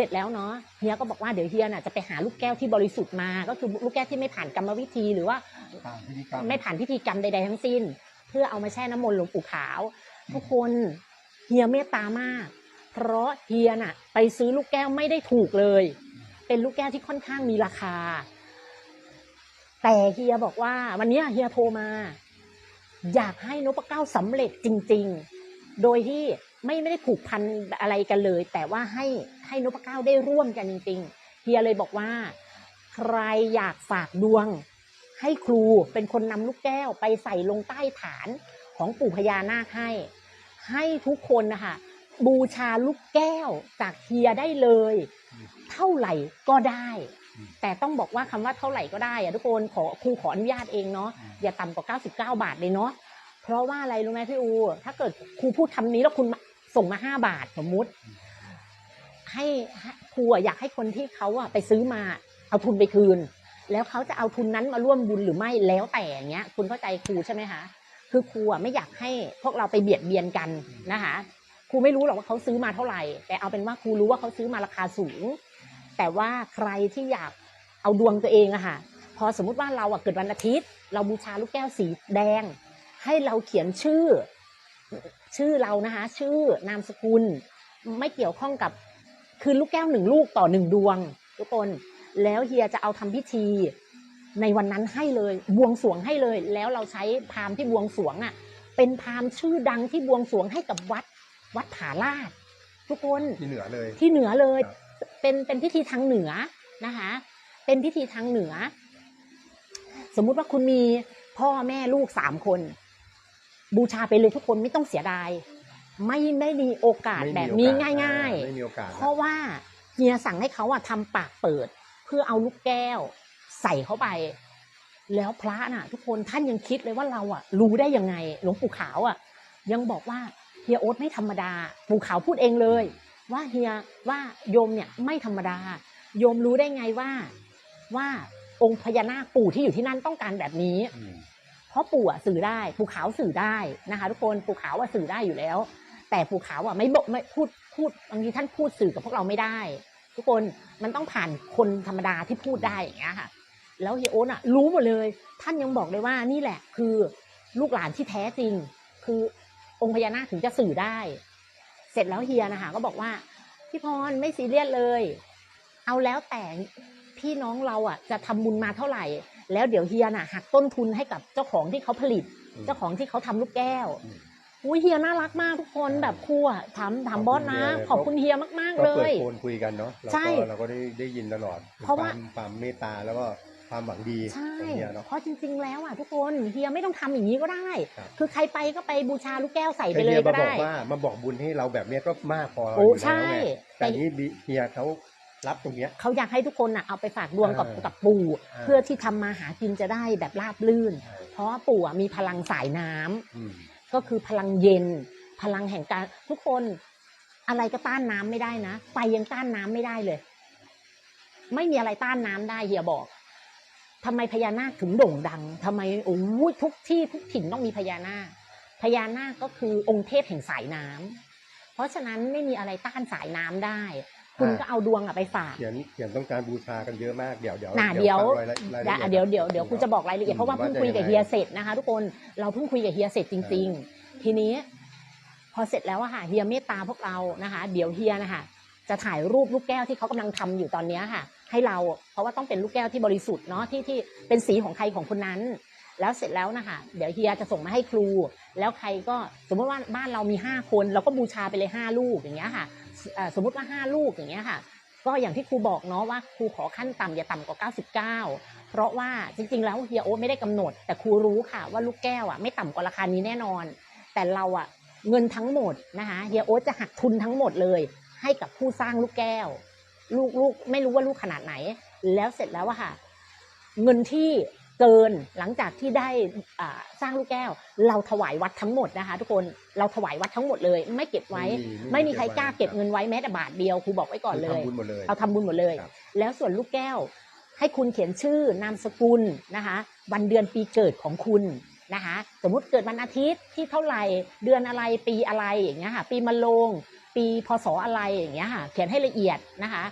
ร็จแล้วเนาะเฮียก็บอกว่าเดี๋ยวเฮียน่ะจะไปหาลูกแก้วที่บริสุทธิ์มา ก็คือลูกแก้วที่ไม่ผ่านกรรมวิธีหรือว่าตามพิธีกรรมไม่ผ่านพิธีกรรมใดๆทั้งสิ้น เพื่อเอามาแช่น้ำมนต์หลวงปู่ขาว ทุกคนเฮียเมตตามาก เพราะเฮียน่ะ ไปซื้อลูกแก้วไม่ได้ถูกเลย เป็นลูกแก้วที่ค่อนข้างมีราคา แต่เฮียบอกว่า วันเนี้ยเฮียโทรมา อยากให้นพเก้าสำเร็จจริง ๆ โดยที่ ไม่ไม่ได้ผูกพันอะไรกันเลย แต่ว่าให้ให้นพเก้าได้ร่วมกันจริงๆเฮียเลยบอกว่า ใครอยากฝากดวง ให้ครูเป็นคนนำลูกแก้วไปใส่ลงใต้ฐานของปู่พญานาคให้ ให้ทุกคนนะคะบูชาลูกแก้วจากเฮียได้เลย เท่าไหร่ก็ได้ แต่ต้องบอกว่าคำว่าเท่าไหร่ก็ได้อะทุกคนขอครูขออนุญาตเองเนาะอย่าต่ำกว่า 99 บาทเลยเนาะเพราะว่าอะไรรู้ไหมพี่อู ถ้าเกิดครูพูดคำนี้แล้วคุณ ส่งมา5บาทสมมุติ ให้ครูอยากให้คนที่เขาอะไปซื้อมาเอาทุนไปคืน แล้วเขาจะเอาทุนนั้นมาร่วมบุญหรือไม่แล้วแต่เงี้ย คุณเข้าใจครูใช่ไหมคะคือครูอะไม่อยากให้พวกเราไปเบียดเบียนกันนะคะครูไม่รู้หรอกว่าเขาซื้อมาเท่าไหร่ แต่เอาเป็นว่าครูรู้ว่าเขาซื้อมาราคาสูง แต่ว่าใครที่อยากเอาดวงตัวเองอะค่ะ พอสมมุติว่าเราอะเกิดวันอาทิตย์ เราบูชาลูกแก้วสีแดง ให้เราเขียนชื่อ ชื่อเรานะคะ ชื่อนามสกุล ไม่เกี่ยวข้องกับคือลูกแก้วหนึ่งลูกต่อหนึ่งดวง ทุกคน แล้วเฮียจะเอาทำพิธี ในวันนั้นให้เลยบวงสรวงให้เลย แล้วเราใช้พราหมณ์ที่บวงสรวงอะ เป็นพราหมณ์ชื่อดังที่บวงสรวงให้กับวัด วัดผาลาดทุกคนที่เหนือเลย ที่เหนือเลยครับเป็นเป็นพิธีทางเหนือนะคะ เป็นพิธีทางเหนือ สมมุติว่าคุณมีพ่อแม่ลูกสามคน บูชาไปเลยทุกคนไม่ต้องเสียดาย ไม่ไม่มีโอกาสไม่มีแบบนี้โอกาสง่ายไม่มีโอกาสๆเพราะว่าเฮียสั่งให้เขาอะทำปากเปิด เพื่อเอาลูกแก้ว ใส่เข้าไป แล้วพระน่ะ ทุกคนท่านยังคิดเลยว่าเราอะรู้ได้ยังไง หลวงปู่ขาวอะยังบอกว่าเฮียโอ๊ตไม่ธรรมดา ปู่ขาวพูดเองเลย ว่าเฮียว่าโยมเนี่ยไม่ธรรมดา โยมรู้ได้ไงว่าว่าองค์พญานาคปู่ที่อยู่ที่นั่นต้องการแบบนี้อืม เพราะปู่อะสื่อได้ปู่ขาวสื่อได้นะคะ ทุกคนปู่ขาวอะสื่อได้อยู่แล้ว แต่ปู่ขาวอะไม่บอกไม่พูดพูดบางทีท่านพูดสื่อกับพวกเราไม่ได้ ทุกคนมันต้องผ่านคนธรรมดาที่พูดได้อย่างเงี้ยค่ะ แล้วเฮียโอ๊ตอะรู้หมดเลย ท่านยังบอกเลยว่านี่แหละคือลูกหลานที่แท้จริง คือองค์พญานาคถึงจะสื่อได้ เสร็จแล้วเฮียนะคะ ก็บอกว่าพี่พรไม่ซีเรียสเลย เอาแล้วแต่ พี่น้องเราอะจะทำบุญมาเท่าไหร่ แล้วเดี๋ยวเฮียน่ะหักต้นทุนให้กับเจ้าของที่เขาผลิตอืมเจ้าของที่เขาทำลูกแก้วอืมอุ้ยเฮียน่ารักมากทุกคนแบบครูอะถามถามบอสนะ ขอบคุณเฮียมากๆก็เลเปิดยโฟนคุยกันเนาะเราใช่ก็เราก็ได้ได้ยินตลอดเพราะว่าความความเมตตาแล้วก็ความหวังดีใช่ของเฮียเนาะเพราะจริง ๆ แล้วอะทุกคนเฮียไม่ต้องทำอย่างนี้ก็ได้ครับคือใครไปก็ไปบูชาลูกแก้วใส่ไปแต่เลเฮียยก็มาบอกได้ว่ามาบอกบุญให้เราแบบเนี้ยก็มากพอโอ้อยู่แล้วใช่ไงแต่แต่นี่เฮียเขา รับตรงเนี้ย เขาอยากให้ทุกคนอะเอาไปฝากดวงกับเออกับปู่ เออ เพื่อที่ทำมาหากินจะได้แบบราบลื่น เพราะว่าปู่อะมีพลังสายน้ำ อืม ก็คือพลังเย็น พลังแห่งการทุกคนอะไรก็ต้านน้ำไม่ได้นะไฟยังต้านน้ำไม่ได้เลย ไม่มีอะไรต้านน้ำได้เฮียบอกทำไมพญานาคถึงโด่งดังทำไมโอ้ยทุกที่ทุกถิ่นต้องมีพญานาคพญานาคก็คือองค์เทพแห่งสายน้ำเพราะฉะนั้นไม่มีอะไรต้านสายน้ำได้ คุณก็เอาดวงอะไปฝากเขียนเขียนต้องการบูชากันเยอะมากเดี๋ยวเดี๋ยวน่ะเดี๋ยวฟังรายละรายละเดี๋ยวอีเดี๋ยวเดี๋ยวเดี๋ยวคุณจะบอกรายละเอียดเพราะว่าเพิ่งคุยกับเฮียเสร็จนะคะ ทุกคนเราเพิ่งคุยกับเฮียเสร็จจริง ๆ ทีนี้พอเสร็จแล้วอะค่ะเฮียเมตตาพวกเรานะคะ เดี๋ยวเฮียนะคะจะถ่ายรูปลูกแก้วที่เขากำลังทำอยู่ตอนเนี้ยค่ะ ให้เราเพราะว่าต้องเป็นลูกแก้วที่บริสุทธิ์เนาะที่ที่เป็นสีของใครของคนนั้น แล้วเสร็จแล้วนะคะเดี๋ยวเฮียจะส่งมาให้ครู แล้วใครก็สมมติว่าบ้านเรามีห้าคนเราก็บูชาไปเลยห้าลูกอย่างเงี้ยค่ะเอ่อ สมมติว่าห้าลูกอย่างเงี้ยค่ะ ก็อย่างที่ครูบอกเนาะว่าครูขอขั้นต่ำอย่าต่ำกว่า 99 เพราะว่าจริงๆ แล้วเฮียโอ๊ตไม่ได้กำหนด แต่ครูรู้ค่ะว่าลูกแก้วอะไม่ต่ำกว่าราคานี้แน่นอน แต่เราอะเงินทั้งหมดนะคะเฮียโอ๊ตจะหักทุนทั้งหมดเลย ให้กับผู้สร้างลูกแก้ว ลูกลูกไม่รู้ว่าลูกขนาดไหน แล้วเสร็จแล้วอะค่ะ เงินที่ เกินหลังจากที่ได้อ่าสร้างลูกแก้ว เราถวายวัดทั้งหมดนะคะ ทุกคนเราถวายวัดทั้งหมดเลย ไม่เก็บไว้ ไม่มีใครกล้าเก็บเงินไว้แม้แต่บาทเดียวครูบอกไว้ก่อนเลยทำบุญหมดเลยเราทำบุญหมดเลยครับแล้วส่วนลูกแก้ว ให้คุณเขียนชื่อนามสกุลนะคะ วันเดือนปีเกิดของคุณนะคะสมมุติเกิดวันอาทิตย์ที่เท่าไหร่เดือนอะไรปีอะไรอย่างเงี้ยค่ะ ปีมะโรงปีพศอะไรอย่างเงี้ยค่ะ เขียนให้ละเอียดนะคะ